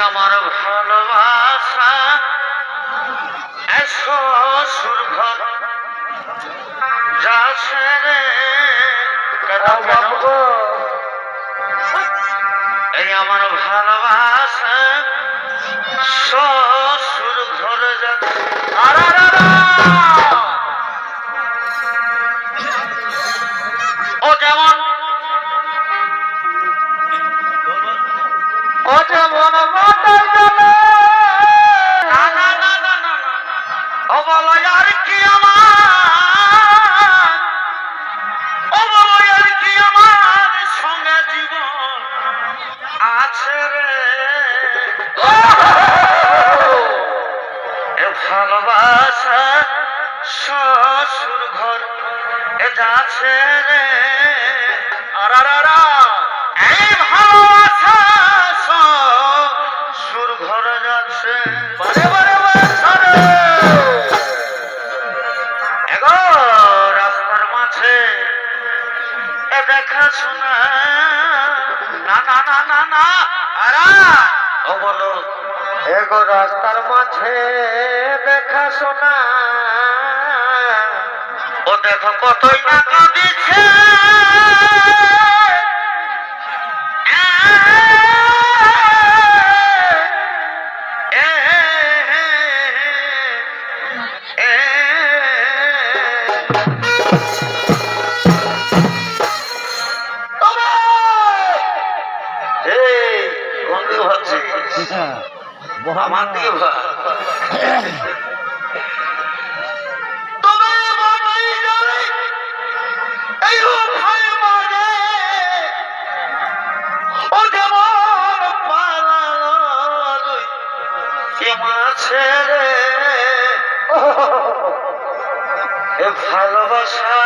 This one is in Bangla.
আমার ভালোবাসা। এসো সুরঘর যাসে রে এই আমার ভালোবাসা। শ্বশুর ভালোবাসা শ্বশুর ঘর এ যাচ্ছে রে। আরারারা এই ভালোবাসা এ দেখা শোনা। না না না না না আরা। ও বলো। এগো রাস্তার মাঝে দেখা শোনা। ও দেখো কতই না কাঁদিছে। কোন দিকে ভাবছিস আমার দিকে ভাব। এ ভালোবাসা